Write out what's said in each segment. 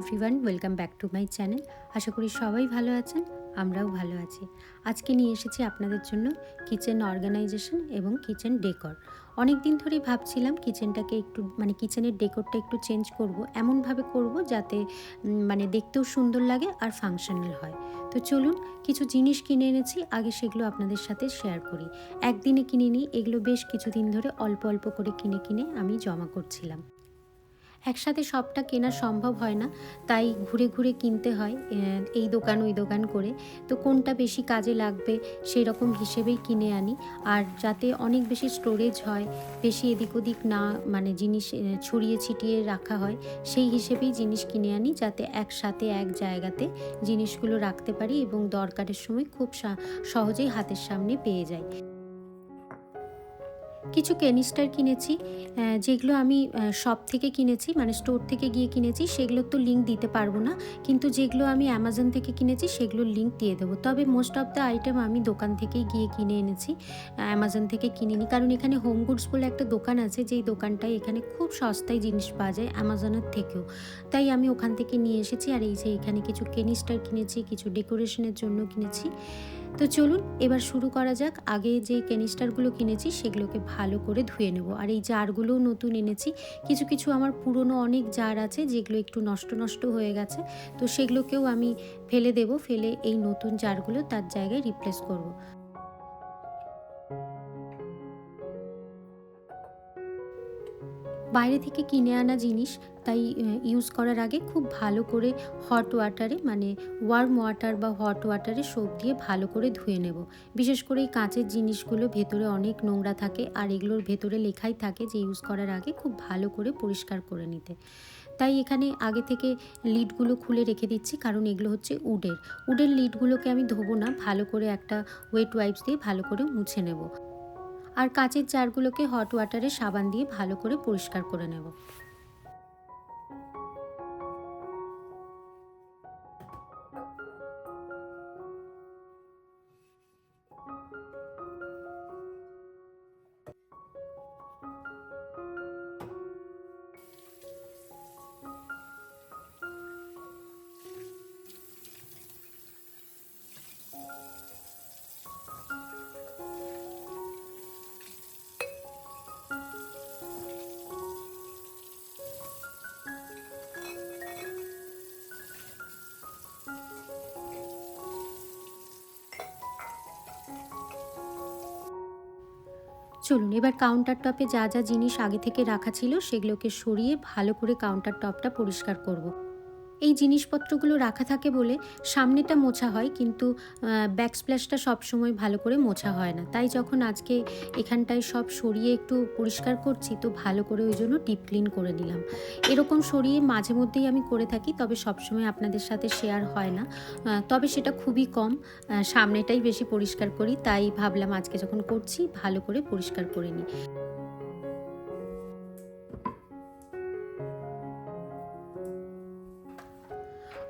Everyone welcome back to my channel আশা করি সবাই ভালো আছেন, আমরাও ভালো আছি। আজকে নিয়ে এসেছি আপনাদের জন্য কিচেন অর্গানাইজেশন এবং কিচেন ডেকর অনেক দিন ধরেই ভাবছিলাম কিচেনটাকে একটু মানে কিচেনের ডেকোরটা একটু চেঞ্জ করব, এমনভাবে করব যাতে মানে দেখতেও সুন্দর লাগে আর ফাংশনাল হয়। তো চলুন, কিছু জিনিস কিনে এনেছি, আগে সেগুলো আপনাদের সাথে শেয়ার করি। একদিনে কিনে নিই, এগুলো বেশ কিছুদিন ধরে অল্প অল্প করে কিনে কিনে আমি জমা করছিলাম। একসাথে সবটা কেনা সম্ভব হয় না, তাই ঘুরে ঘুরে কিনতে হয় এই দোকান ওই দোকান করে। তো কোনটা বেশি কাজে লাগবে সেই রকম হিসেবেই কিনে আনি। আর যাতে অনেক বেশি স্টোরেজ হয়, বেশি এদিক ওদিক না মানে জিনিস ছড়িয়ে ছিটিয়ে রাখা হয়, সেই হিসেবেই জিনিস কিনে আনি, যাতে একসাথে এক জায়গাতে জিনিসগুলো রাখতে পারি এবং দরকারের সময় খুব সহজেই হাতের সামনে পেয়ে যাই। কিছু কেনিস্টার কিনেছি যেগুলো আমি শপ থেকে কিনেছি মানে স্টোর থেকে গিয়ে কিনেছি, সেগুলোর তো লিঙ্ক দিতে পারব না। কিন্তু যেগুলো আমি অ্যামাজন থেকে কিনেছি, সেগুলোর লিঙ্ক দিয়ে দেবো। তবে মোস্ট অফ দ্য আইটেম আমি দোকান থেকেই গিয়ে কিনে এনেছি অ্যামাজন থেকে কিনিনি। কারণ এখানে হোম গুডস বলে একটা দোকান আছে, যেই দোকানটায় এখানে খুব সস্তায় জিনিস পাওয়া যায় অ্যামাজনের থেকেও। তাই আমি ওখান থেকে নিয়ে এসেছি, আর এই যে এখানে কিছু কেনিস্টার কিনেছি, কিছু ডেকোরেশনের জন্য কিনেছি। তো চলুন, এবার শুরু করা যাক। আগে যে ক্যানিস্টারগুলো কিনেছি, সেগুলোকে ভালো করে ধুয়ে নেব। আর এই জারগুলোও নতুন এনেছি। কিছু কিছু আমার পুরনো অনেক জার আছে, যেগুলো একটু নষ্ট নষ্ট হয়ে গেছে। তো সেগুলোকেও আমি ফেলে দেব। ফেলে এই নতুন জারগুলো তার জায়গায় রিপ্লেস করব। বাইরে থেকে কিনে আনা জিনিস, তাই ইউজ করার আগে খুব ভালো করে হট ওয়াটারে মানে ওয়ার্ম ওয়াটার বা হট ওয়াটারে সোপ দিয়ে ভালো করে ধুয়ে নেব। বিশেষ করে এই কাঁচের জিনিসগুলো ভেতরে অনেক নোংরা থাকে, আর এগুলোর ভেতরে লেখাই থাকে যে ইউজ করার আগে খুব ভালো করে পরিষ্কার করে নিতে। তাই এখানে আগে থেকে লিডগুলো খুলে রেখে দিচ্ছি, কারণ এগুলো হচ্ছে উডের। উডের লিডগুলোকে আমি ধোবো না, ভালো করে একটা ওয়েট ওয়াইপস দিয়ে ভালো করে মুছে নেব। আর কাঁচের জারগুলোকে হট ওয়াটারে সাবান দিয়ে ভালো করে পরিষ্কার করে নেব। চলুন, এবার কাউন্টার টপে যা যা জিনিস আগে থেকে রাখা ছিল সেগুলোকে সরিয়ে ভালো করে কাউন্টার টপটা পরিষ্কার করব। এই জিনিসপত্রগুলো রাখা থাকে বলে সামনেটা মোছা হয়, কিন্তু ব্যাক স্প্ল্যাশটা সবসময় ভালো করে মোছা হয় না। তাই যখন আজকে এখানটায় সব সরিয়ে একটু পরিষ্কার করছি, তো ভালো করে ওই জন্য ডিপ ক্লিন করে নিলাম। এরকম সরিয়ে মাঝে মধ্যেই আমি করে থাকি, তবে সবসময় আপনাদের সাথে শেয়ার হয় না। তবে সেটা খুবই কম সামনেটাই বেশি পরিষ্কার করি, তাই ভাবলাম আজকে যখন করছি, ভালো করে পরিষ্কার করে নিই।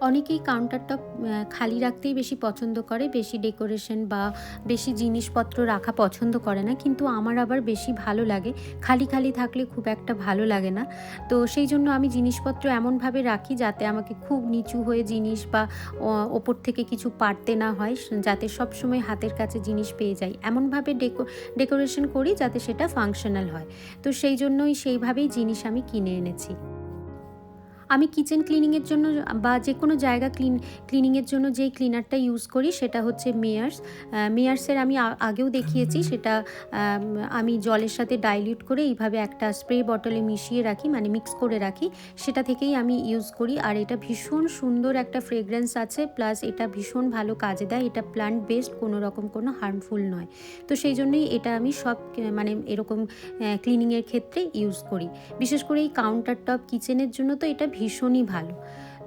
অনেকেই কাউন্টার টপ খালি রাখতেই বেশি পছন্দ করে, বেশি ডেকোরেশন বা বেশি জিনিসপত্র রাখা পছন্দ করে না, কিন্তু আমার আবার বেশি ভালো লাগে। খালি খালি থাকলে খুব একটা ভালো লাগে না। তো সেই জন্য আমি জিনিসপত্র এমনভাবে রাখি যাতে আমাকে খুব নিচু হয়ে জিনিস বা ওপর থেকে কিছু পারতে না হয় যাতে সব সময় হাতের কাছে জিনিস পেয়ে যাই। এমনভাবে ডেকো ডেকোরেশন করি যাতে সেটা ফাংশনাল হয়। তো সেই জন্যই সেইভাবেই জিনিস আমি কিনে এনেছি। আমি কিচেন ক্লিনিংয়ের জন্য, বা যে কোনো জায়গা ক্লিন ক্লিনিংয়ের জন্য যেই ক্লিনারটা ইউজ করি সেটা হচ্ছে মেয়ার্স মেয়ার্সের আমি আগেও দেখিয়েছি সেটা, আমি জলের সাথে ডাইলিউট করে এইভাবে একটা স্প্রে বটলে মিশিয়ে রাখি মানে মিক্স করে রাখি, সেটা থেকেই আমি ইউজ করি। আর এটা ভীষণ সুন্দর একটা ফ্রেগরেন্স আছে প্লাস এটা ভীষণ ভালো কাজে দেয়, এটা প্লান্ট বেসড কোনো রকম কোনো হার্মফুল নয়। তো সেই জন্যই এটা আমি সব মানে এরকম ক্লিনিংয়ের ক্ষেত্রে ইউজ করি। বিশেষ করে এই কাউন্টার টপ কিচেনের জন্য তো এটা ভীষণই ভালো।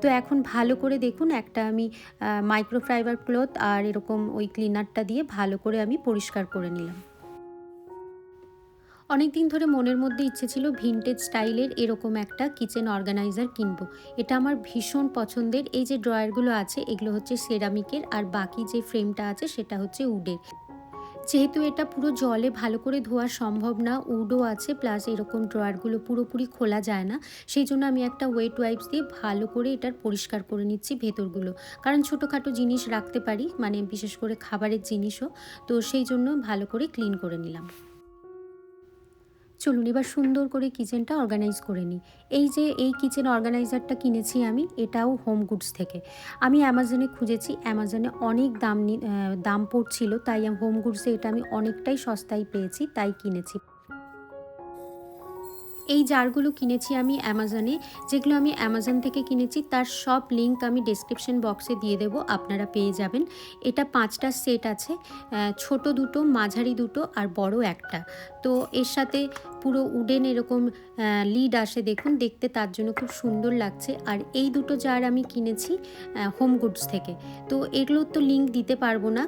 তো এখন ভালো করে দেখুন একটা আমি মাইক্রোফাইবার ক্লথ আর এরকম ওই ক্লিনারটা দিয়ে ভালো করে আমি পরিষ্কার করে নিলাম। অনেক দিন ধরে মনের মধ্যে ইচ্ছে ছিল ভিনটেজ স্টাইলের এরকম একটা কিচেন অর্গানাইজার কিনবো। এটা আমার ভীষণ পছন্দের। এই যে ড্রয়ারগুলো আছে, এগুলো হচ্ছে সেরামিকের আর বাকি যে ফ্রেমটা আছে, সেটা হচ্ছে উডের। যেহেতু এটা পুরো জলে ভালো করে ধোয়া সম্ভব না, উডও আছে প্লাস এরকম ড্রয়ারগুলো পুরোপুরি খোলা যায় না, সেই জন্য আমি একটা ওয়েট ওয়াইপস দিয়ে ভালো করে এটার পরিষ্কার করে নিচ্ছি ভেতরগুলো। কারণ ছোটোখাটো জিনিস রাখতে পারি মানে বিশেষ করে খাবারের জিনিসও, তো সেই জন্য ভালো করে ক্লিন করে নিলাম। চলুন এবার সুন্দর করে কিচেনটা অর্গানাইজ করে নিই। এই যে এই কিচেন অর্গানাইজারটা কিনেছি আমি, এটাও হোম গুডস থেকে। আমি অ্যামাজনে খুঁজেছি অ্যামাজনে অনেক দাম দাম পড়ছিল, তাই হোম গুডসে এটা আমি অনেকটাই সস্তায় পেয়েছি, তাই কিনেছি। এই জারগুলো কিনেছি আমি অ্যামাজনে যেগুলো আমি অ্যামাজন থেকে কিনেছি, তার সব লিঙ্ক আমি ডেসক্রিপশন বক্সে দিয়ে দেবো, আপনারা পেয়ে যাবেন। এটা পাঁচটা সেট আছে ছোট দুটো, মাঝারি দুটো আর বড় একটা। তো এর সাথে পুরো উডেন এরকম লিড আসে। দেখুন, দেখতে তার জন্য খুব সুন্দর লাগছে। আর এই দুটো জার আমি কিনেছি হোম গুডস থেকে। তো এগুলোর তো লিঙ্ক দিতে পারব না।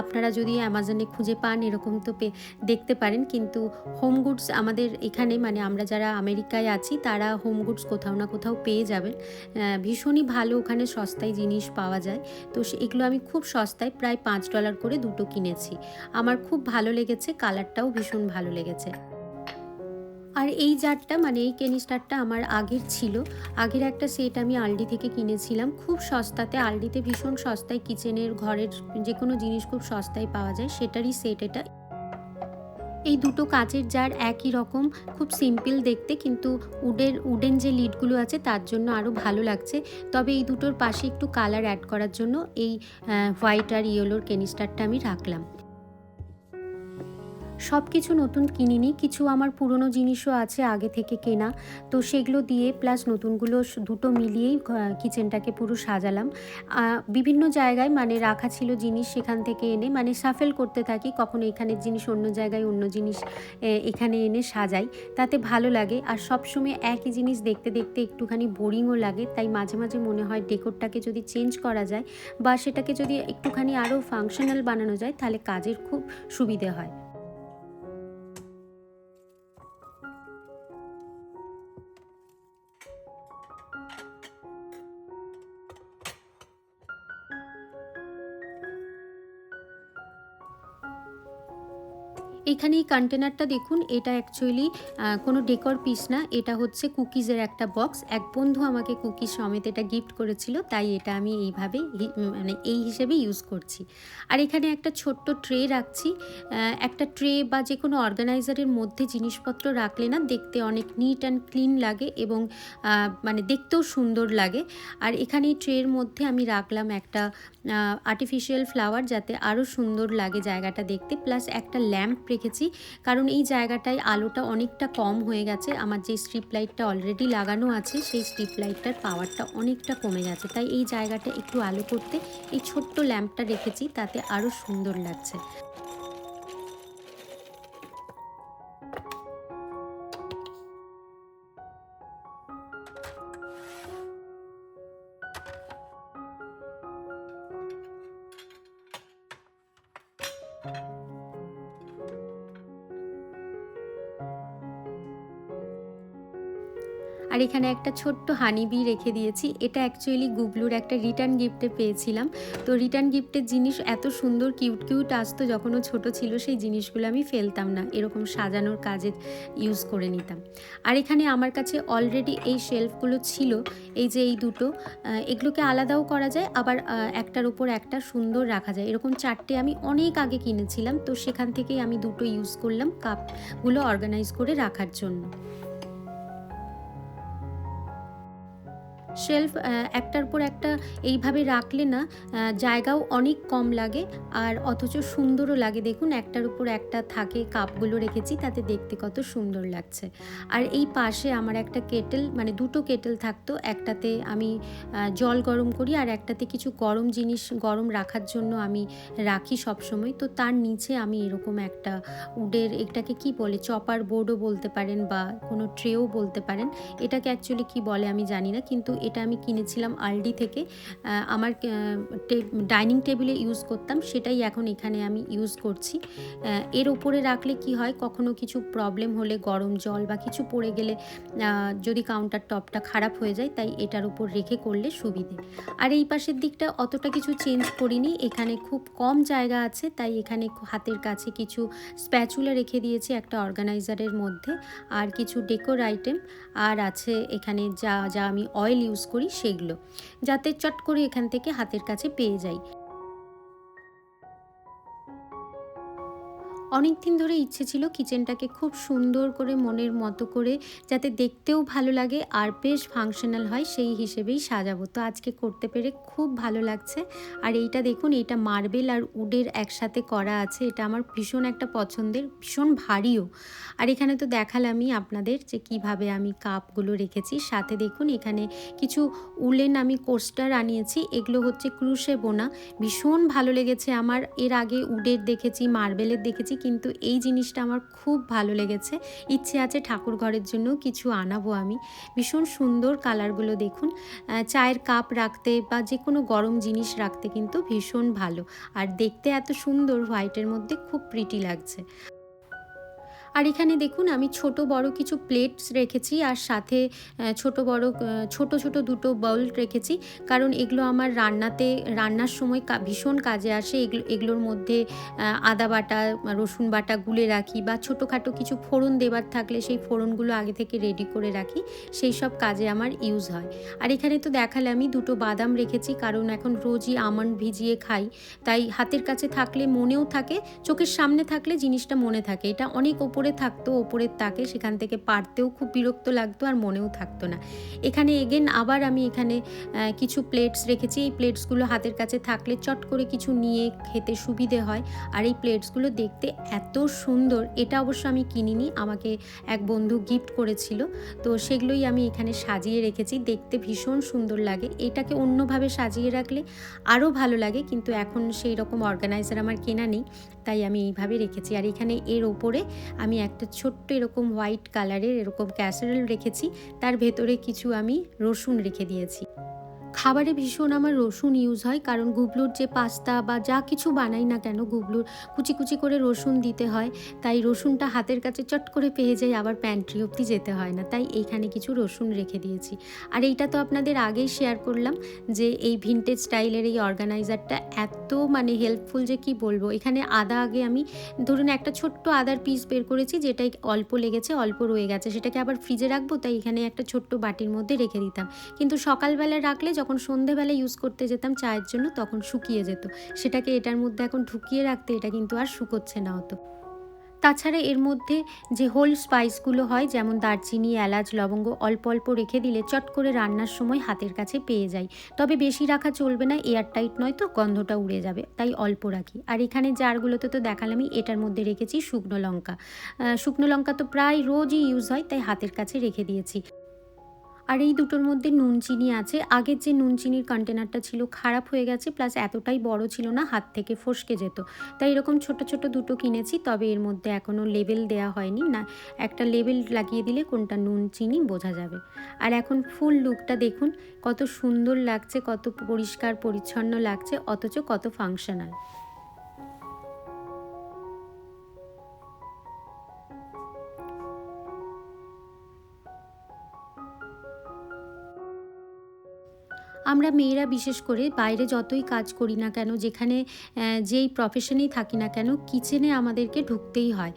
আপনারা যদি অ্যামাজনে খুঁজে পান, এরকম তো পে দেখতে পারেন। কিন্তু হোম গুডস আমাদের এখানে মানে আমরা যারা আমেরিকায় আছি, তারা হোম গুডস কোথাও না কোথাও পেয়ে যাবেন। ভীষণই ভালো ওখানে সস্তায় জিনিস পাওয়া যায়। তো এগুলো আমি খুব সস্তায় প্রায় পাঁচ ডলার করে দুটো কিনেছি। আমার খুব ভালো লেগেছে কালারটাও ভীষণ ভালো লেগেছে। আর এই জারটা মানে এই কেনিস্টারটা আমার আগের ছিল। আগের একটা সেট আমি আলডি থেকে কিনেছিলাম। খুব সস্তাতে, আলডিতে ভীষণ সস্তায় কিচেনের ঘরের যে কোনো জিনিস খুব সস্তায় পাওয়া যায়, সেটারই সেট এটা। এই দুটো কাচের জার একই রকম, খুব সিম্পল দেখতে, কিন্তু উডের, উডেন যে লিডগুলো আছে, তার জন্য আরও ভালো লাগছে। তবে এই দুটোর পাশে একটু কালার অ্যাড করার জন্য এই হোয়াইট আর ইয়েলোর কেনিস্টারটা আমি রাখলাম। সব কিছু নতুন কিনিনি, কিছু আমার পুরনো জিনিসও আছে আগে থেকে কেনা। তো সেগুলো দিয়ে প্লাস নতুনগুলো দুটো মিলিয়েই কিচেনটাকে পুরো সাজালাম। বিভিন্ন জায়গায় মানে রাখা ছিল জিনিস সেখান থেকে এনে মানে সাফেল করতে থাকি, কখনো এখানের জিনিস অন্য জায়গায় অন্য জিনিস এখানে এনে সাজাই। তাতে ভালো লাগে। আর সবসময় একই জিনিস দেখতে দেখতে একটুখানি বোরিংও লাগে, তাই মাঝে মাঝে মনে হয় ডেকোরটাকে যদি চেঞ্জ করা যায় বা সেটাকে যদি একটুখানি আরও ফাংশনাল বানানো যায়, তাহলে কাজের খুব সুবিধে হয়। এখানে এই কন্টেনারটা দেখুন, এটা অ্যাকচুয়ালি কোনো ডেকর পিস না, এটা হচ্ছে কুকিজের একটা বক্স এক বন্ধু আমাকে কুকিজ সমেত এটা গিফট করেছিল, তাই এটা আমি এইভাবে মানে এই হিসেবে ইউজ করছি। আর এখানে একটা ছোট্ট ট্রে রাখছি একটা ট্রে বা যে কোনো অর্গানাইজারের মধ্যে জিনিসপত্র রাখলে না দেখতে অনেক নিট অ্যান্ড ক্লিন লাগে এবং মানে দেখতেও সুন্দর লাগে। আর এখানে ট্রের মধ্যে আমি রাখলাম একটা আর্টিফিশিয়াল ফ্লাওয়ার যাতে আরও সুন্দর লাগে জায়গাটা দেখতে প্লাস একটা ল্যাম্প রেখেছি। কারণ এই জায়গাটায় আলোটা অনেকটা কম হয়ে গেছে। আমার যে স্ট্রিপ লাইটটা অলরেডি লাগানো আছে, সেই স্ট্রিপ লাইটটার পাওয়ারটা অনেকটা কমে গেছে। তাই এই জায়গাটা একটু আলো করতে এই ছোট্ট ল্যাম্পটা রেখেছি, তাতে আরও সুন্দর লাগছে। আর এখানে একটা ছোট্ট হানিবি রেখে দিয়েছি। এটা অ্যাকচুয়ালি গুবলুর একটা রিটার্ন গিফটে পেয়েছিলাম। তো রিটার্ন গিফটের জিনিস এত সুন্দর কিউট কিউট আসতো যখন ও ছোটো ছিল, সেই জিনিসগুলো আমি ফেলতাম না। এরকম সাজানোর কাজে ইউজ করে নিতাম। আর এখানে আমার কাছে অলরেডি এই শেলফগুলো ছিল, এই যে এই দুটো এগুলোকে আলাদাও করা যায়, আবার একটার উপর একটা সুন্দর রাখা যায়। এরকম চারটে আমি অনেক আগে কিনেছিলাম, তো সেখান থেকেই আমি দুটো ইউজ করলাম কাপগুলো অর্গানাইজ করে রাখার জন্য। শেলফ একটার পর একটা এইভাবে রাখলে না জায়গাও অনেক কম লাগে আর অথচ সুন্দরও লাগে। দেখুন, একটার উপর একটা থাকে, কাপগুলো রেখেছি, তাতে দেখতে কত সুন্দর লাগছে। আর এই পাশে আমার একটা কেটেল মানে দুটো কেটেল থাকতো, একটাতে আমি জল গরম করি আর একটাতে কিছু গরম জিনিস গরম রাখার জন্য আমি রাখি সব সময় তো তার নিচে আমি এরকম একটা উডের, এটাকে কি বলে, চপার বোর্ডও বলতে পারেন বা কোনো ট্রেও বলতে পারেন। এটাকে অ্যাকচুয়ালি কি বলে আমি জানি না, কিন্তু এটা আমি কিনেছিলাম আলডি থেকে। আমার ডাইনিং টেবিলে ইউজ করতাম, সেটাই এখন এখানে আমি ইউজ করছি। এর ওপরে রাখলে কি হয়, কখনো কিছু প্রবলেম হলে গরম জল বা কিছু পড়ে গেলে যদি কাউন্টার টপটা খারাপ হয়ে যায়, তাই এটার উপর রেখে করলে সুবিধে। আর এই পাশের দিকটা অতটা কিছু চেঞ্জ করিনি, এখানে খুব কম জায়গা আছে, তাই এখানে হাতের কাছে কিছু স্প্যাচুলা রেখে দিয়েছি একটা অর্গানাইজারের মধ্যে। আর কিছু ডেকোর আইটেম আর আছে এখানে যা যা আমি অয়েল ইউজ করি সেগুলো যাতে চট করে এখান থেকে হাতের কাছে পেয়ে যাই। অনেক দিন ধরে ইচ্ছে ছিল কিচেনটাকে খুব সুন্দর করে মনের মতো করে যাতে দেখতেও ভালো লাগে আর বেশ ফাংশনাল হয় সেই হিসেবেই সাজাবো। তো আজকে করতে পেরে খুব ভালো লাগছে। আর এইটা দেখুন, এইটা মার্বেল আর উডের একসাথে করা আছে। এটা আমার ভীষণ একটা পছন্দের, ভীষণ ভারীও। আর এখানে তো দেখালামই আপনাদের যে কীভাবে আমি কাপগুলো রেখেছি। সাথে দেখুন, এখানে কিছু উলেন আমি কোস্টার আনিয়েছি। এগুলো হচ্ছে ক্রুশে বোনা ভীষণ ভালো লেগেছে আমার। এর আগে উডের দেখেছি মার্বেলের দেখেছি। কিন্তু এই জিনিসটা আমার খুব ভালো লেগেছে। ইচ্ছে আছে ঠাকুর ঘরের জন্য কিছু আনাবো আমি। ভীষণ সুন্দর কালারগুলো দেখুন। চায়ের কাপ রাখতে বা যে কোনো গরম জিনিস রাখতে কিন্তু ভীষণ ভালো। আর দেখতে এত সুন্দর হোয়াইটের মধ্যে খুব প্রিটি লাগছে। আর এখানে দেখুন, আমি ছোট বড় কিছু প্লেটস রেখেছি আর সাথে ছোট বড় ছোট ছোট দুটো বাউল রেখেছি। কারণ এগুলো আমার রান্নাতে, রান্নার সময় ভীষণ কাজে আসে। এগুলো, এগুলোর মধ্যে আদা বাটা, রসুন বাটা গুলে রাখি বা ছোটোখাটো কিছু ফোড়ন দেবার থাকলে সেই ফোড়নগুলো আগে থেকে রেডি করে রাখি। সেই সব কাজে আমার ইউজ হয়। আর এখানে তো দেখালে আমি দুটো বাদাম রেখেছি, কারণ এখন রোজই আমন্ড ভিজিয়ে খাই। তাই হাতের কাছে থাকলে মনেও থাকে, চোখের সামনে থাকলে জিনিসটা মনে থাকে। এটা অনেক ওপরে থাকতো ওপরের তাকে সেখান থেকে পারতেও খুব বিরক্ত লাগতো আর মনেও থাকতো না। এখানে এগেন আবার আমি এখানে কিছু প্লেটস রেখেছি। এই প্লেটসগুলো হাতের কাছে থাকলে চট করে কিছু নিয়ে খেতে সুবিধে হয়। আর এই প্লেটসগুলো দেখতে এত সুন্দর, এটা অবশ্য আমি কিনিনি, আমাকে এক বন্ধু গিফট করেছিল। তো সেগুলোই আমি এখানে সাজিয়ে রেখেছি, দেখতে ভীষণ সুন্দর লাগে। এটাকে অন্যভাবে সাজিয়ে রাখলে আরও ভালো লাগে, কিন্তু এখন সেই রকম অর্গানাইজার আমার কেনা নেই। তাই আমি এইভাবে রেখেছি। আর এখানে এর ওপরে আমি একটা ছোট্ট এরকম হোয়াইট কালারের এরকম ক্যাসারেল রেখেছি। তার ভেতরে কিছু আমি রসুন রেখে দিয়েছি। খাবারে ভীষণ আমার রসুন ইউজ হয়, কারণ গুবলুর যে পাস্তা বা যা কিছু বানাই না কেন গুবলুর কুচি কুচি করে রসুন দিতে হয়। তাই রসুনটা হাতের কাছে চট করে পেয়ে যায়, আবার প্যান্ট্রি অবধি যেতে হয় না। তাই এইখানে কিছু রসুন রেখে দিয়েছি। আর এইটা তো আপনাদের আগেই শেয়ার করলাম যে এই ভিনটেজ স্টাইলের এই অর্গানাইজারটা এত মানে হেল্পফুল যে কি বলব? এখানে আদা আগে আমি ধরুন একটা ছোট্ট আদার পিস বের করেছি, যেটাই অল্প লেগেছে, অল্প রয়ে গেছে। সেটাকে আবার ফ্রিজে রাখব, তাই এখানে একটা ছোট্ট বাটির মধ্যে রেখে দিতাম। কিন্তু সকালবেলা রাখলে যখন সন্ধেবেলা ইউজ করতে যেতাম, চায়ের জন্য তখন শুকিয়ে যেত। সেটাকে এটার মধ্যে এখন ঢুকিয়ে রাখতে এটা কিন্তু আর শুকোচ্ছে না অত। তাছাড়া এর মধ্যে যে হোল স্পাইসগুলো হয়, যেমন দারচিনি, এলাচ, লবঙ্গ, অল্প অল্প রেখে দিলে চট করে রান্নার সময় হাতের কাছে পেয়ে যাই তবে বেশি রাখা চলবে না এয়ার টাইট নয় তো, গন্ধটা উড়ে যাবে, তাই অল্প রাখি। আর এখানে জারগুলোতে তো দেখালামই, এটার মধ্যে রেখেছি শুকনো লঙ্কা। শুকনো লঙ্কা তো প্রায় রোজই ইউজ হয়, তাই হাতের কাছে রেখে দিয়েছি। আর এই দুটোর মধ্যে নুন চিনি আছে। আগের যে নুন চিনির কন্টেনারটা ছিল খারাপ হয়ে গেছে প্লাস এতটাই বড় ছিল না, হাত থেকে ফসকে যেত। তাই এরকম ছোট ছোট দুটো কিনেছি, তবে এর মধ্যে এখনও লেবেল দেওয়া হয়নি। না, একটা লেবেল লাগিয়ে দিলে কোনটা নুন চিনি বোঝা যাবে। আর এখন ফুল লুকটা দেখুন, কত সুন্দর লাগছে, কত পরিষ্কার, পরিচ্ছন্ন লাগছে, অথচ কত ফাংশনাল আমরা মেয়েরা বিশেষ করে বাইরে যতই কাজ করি না কেন, যেখানে যেই প্রফেশনেই থাকি না কেন কিচেনে আমাদেরকে ঢুকতেই হয়।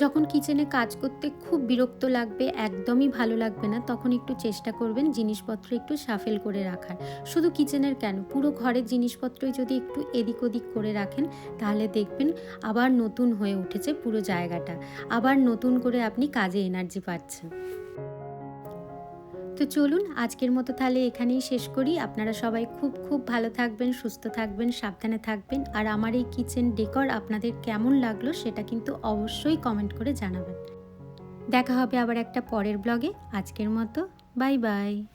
যখন কিচেনে কাজ করতে খুব বিরক্ত লাগবে, একদমই ভালো লাগবে না, তখন একটু চেষ্টা করবেন জিনিসপত্র একটু সাফেল করে রাখার। শুধু কিচেনের কেন, পুরো ঘরের জিনিসপত্রই যদি একটু এদিক ওদিক করে রাখেন, তাহলে দেখবেন আবার নতুন হয়ে উঠেছে পুরো জায়গাটা। আবার নতুন করে আপনি কাজে এনার্জি পাচ্ছেন। তো চলুন, আজকের মতো তাহলে এখানেই শেষ করি। আপনারা সবাই খুব খুব ভালো থাকবেন, সুস্থ থাকবেন, সাবধানে থাকবেন। আর আমার এই কিচেন ডেকর আপনাদের কেমন লাগল সেটা কিন্তু অবশ্যই কমেন্ট করে জানাবেন। দেখা হবে আবার একটা পরের ব্লগে। আজকের মতো, বাই বাই।